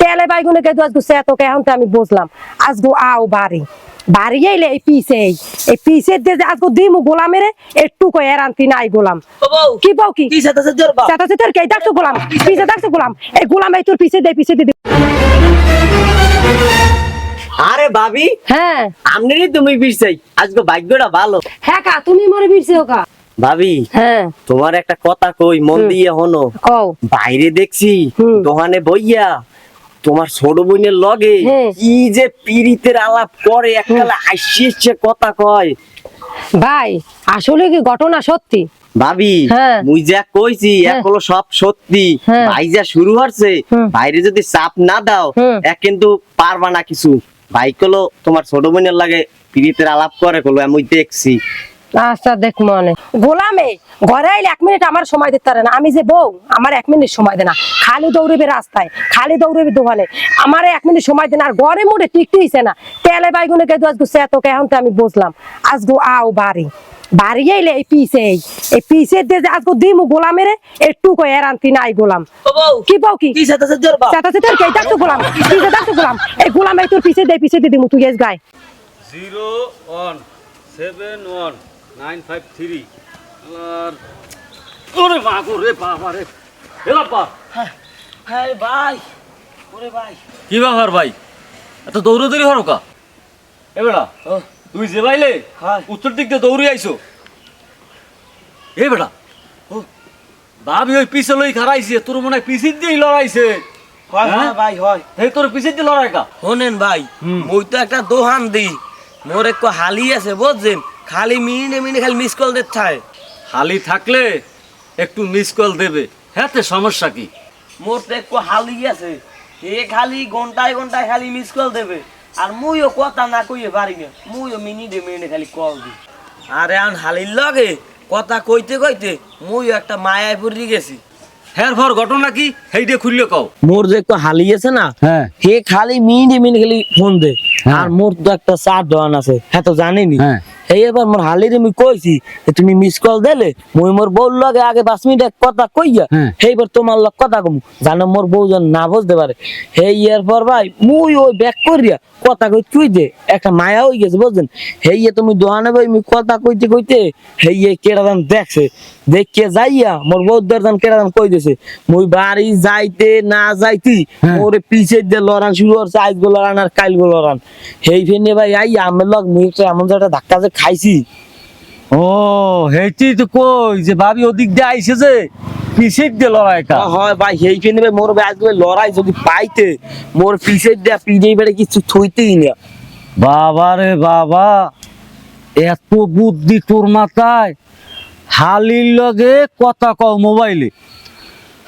তেলে বাইগুনে কে এখন তো আমি বুঝলাম। আজগো আও বাড়ি। বাড়ি এলে এই পিসে এই। আজকে দিমু গোলামের একটু কই এরান্তি নাই গোলাম। কি পাও কি? কি? তোর দেখছ গোলাম। পিসে দেখছ গোলাম। এই গোলাম এই তোর পিসে দে পিসে আরে ভাবি হ্যাঁ। আমনেরই তুমি বিরছাই আজকে ভাগ্যটা ভালো। হ্যাঁ কা তুমি মরে বিরছে কা। ভাবি হ্যাঁ। তোমার একটা কথা কই মন দিয়ে হনো কও। বাইরে দেখছি দোকানে বইয়া। তোমার ছোট বোনের লগে হ্যাঁ। কি যে পিরিতের আলাপ করে একটা আসছে কথা কয় ভাই আসলে কি ঘটনা সত্যি ভাবি হ্যাঁ। মুই যা কইছি হ্যাঁ। এখনও সব সত্যি। ভাই যা শুরু হচ্ছে বাইরে যদি চাপ না দাও। এক কিন্তু পারবা না কিছু ভাই কলো তোমার ছোট বোনের লাগে পিরিতের আলাপ করে কলো আমি দেখছি আচ্ছা দেখ মনে। গোলামে ঘরে আইলে এক মিনিট আমার সময় দিতে পারে না। আমি যে বউ আমার এক মিনিট সময় দেনা। খালি দৌড়বে রাস্তায় খালি দৌড়বে দোকানে আমার এক মিনিট সময় দে না আর ঘরে মুড়ে টিকতেইছে না। তেলে বাইগুনে কে আজকে সে তোকে এখন তো আমি বুঝলাম। আজগো আও বাড়ি। বাড়ি এলে এই পিসে এই। এই পিসের যে আজকে দিমু গোলামের একটু কই এরান্তি নাই গোলাম। বউ কি পাও কি? কি চাতা তোর কে? দেখছ গোলাম পিসে দেখছ গোলাম। এই গোলাম এই তোর পিসে দে পিসে দে দিমু তুই এস গায়। Zero one seven one. Nine five three. আর ওরে মা গো রে বাবা রে। এ বাবা। হ্যাঁ ভাই ওরে ভাই। কি ব্যাপার ভাই? এত দৌড়দৌড়ি হরো কা? এ বেটা তুই যে বাইলে হ্যাঁ। উত্তর দিক দিয়ে দৌড়ে আইছো। এ বেটা ও। ভাবি ওই পিছে লই খারাইছে তোর মনে হয় পিছির দিয়েই লড়াইছে? হয় হ্যাঁ? হয় ভাই হয়। এই তোর পিছির দিয়ে লড়াই কা? শোনেন ভাই হুম। তো একটা দোহান দিই। মোর একটু হালি আছে বুঝছেন খালি মিনিটে মিনিটে খালি মিস কল দিতে হয়। খালি থাকলে একটু মিস কল দেবে। হ্যাঁ তে সমস্যা কি? মোর তো একটু হালি আছে। এ খালি ঘন্টায় ঘন্টায় খালি মিস কল দেবে। আর মুইও কথা না কইয়ে পারি না। মুইও মিনিটে মিনিটে খালি কল দিই। আরে আন হালির লগে কথা কইতে কইতে মুইও একটা মায়ায় পড়ি গেছি। হ্যাঁ ভর ঘটনা কি? সেইটা খুললে কও। মোর যে একটু হালি আছে না হ্যাঁ। হে খালি মিনিটে মিনিটে খালি ফোন দে। হ্যাঁ। আর মোর তো একটা চার দোকান আছে হ্যাঁ তো জানিনি। হ্যাঁ। এই এবার মোর হালির আমি কইছি যে তুমি মিস কল দিলে মুই মোর বউর লগে আগে পাঁচ মিনিট এক কথা কইয়া হ্যাঁ। এইবার তোমার লগ কথা কম জানো মোর বউ যেন না বুঝতে পারে। সেই ইয়ার পর ভাই মুই ওই ব্যাক করিয়া কথা কই তুই দে একটা মায়া হয়ে গেছে বুঝছেন? হেই তুমি দোকানে ভাই আমি কথা কইতে কইতে হেই কেডা দাম দেখছে। দেখে যাইয়া মোর বউদের দাম কেডা দাম কই দিছে মুই বাড়ি যাইতে না যাইতি হ্যাঁ। মোরে পিছে দিয়ে লড়ান শুরু করছে আজ গো লড়ান আর কাল গো লড়ান। সেই ফেনে ভাই আই আমার লগ মুই এমন একটা ধাক্কা যে খাইছি। ও হেইটি তো কই যে ভাবি ওদিক দিয়ে আইছে যে পিছিয়ে দিয়ে লড়াই কা? হ্যাঁ, ভাই সেই ফেনে ভাই মোর ভাই আজকে লড়াই যদি পাইতে মোর পিছে দিয়ে পিজেই বেড়ে কিছু থইতেই না। বাবা রে বাবা এত বুদ্ধি তোর মাথায়। হালির লগে কথা কও মোবাইলে।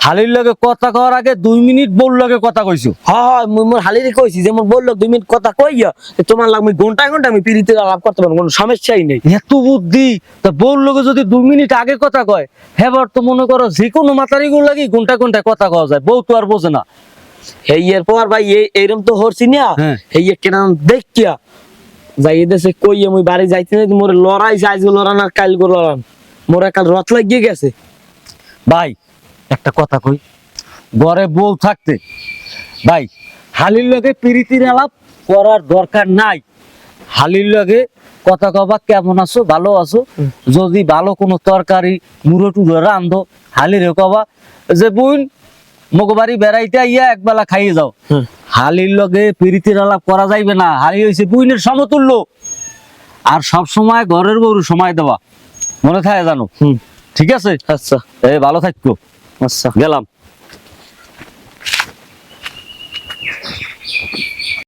হালির লগে কথা কওয়ার আগে দুই মিনিট বোর লগে কথা কইছো। হয় মুই মোর হালিরে কইছি যে মোর বলল দুই মিনিট কথা কইয়া যে তোমার লাগ মুই ঘণ্টা ঘণ্টা আমি পিড়িতে আলাপ করতে পারব কোনো সমস্যাই নেই। এত বুদ্ধি তা বোর লগে যদি দুই মিনিট আগে কথা কয় হেবার তো মনে করো যে কোনো মাতারি গুলো লাগি ঘণ্টা ঘন্টায় কথা কওয়া যায় বউ তো আর বোঝে না। এই এর পর ভাই এই এইরকম তো হরছি না। হ্যাঁ। এই কেন দেখিয়া যাই দেশে কইয়া মুই বাড়ি যাইতে না মোর লড়াই যাই গো লড়ান আর কাল গো লড়ান। মোর কাল রথ লাগিয়ে গেছে। ভাই একটা কথা কই ঘরে বউ থাকতে ভাই হালির লগে প্রীতির আলাপ করার দরকার নাই। হালির লগে কথা কবা কেমন আছো? ভালো আছো? যদি ভালো কোনো তরকারি মুড়ো টুড়ো রান্ধো হালির কবা যে বোন মগো বাড়ি বেড়াইতে আইয়া একবেলা খাইয়ে যাও। হালির লগে প্রীতির আলাপ করা যাইবে না। হালি হয়েছে বুইনের সমতুল্য। আর সব সময় ঘরের বউর সময় দেওয়া। মনে থাকে জানো? ঠিক আছে? আচ্ছা। এই ভালো থাকতো আচ্ছা। গেলাম।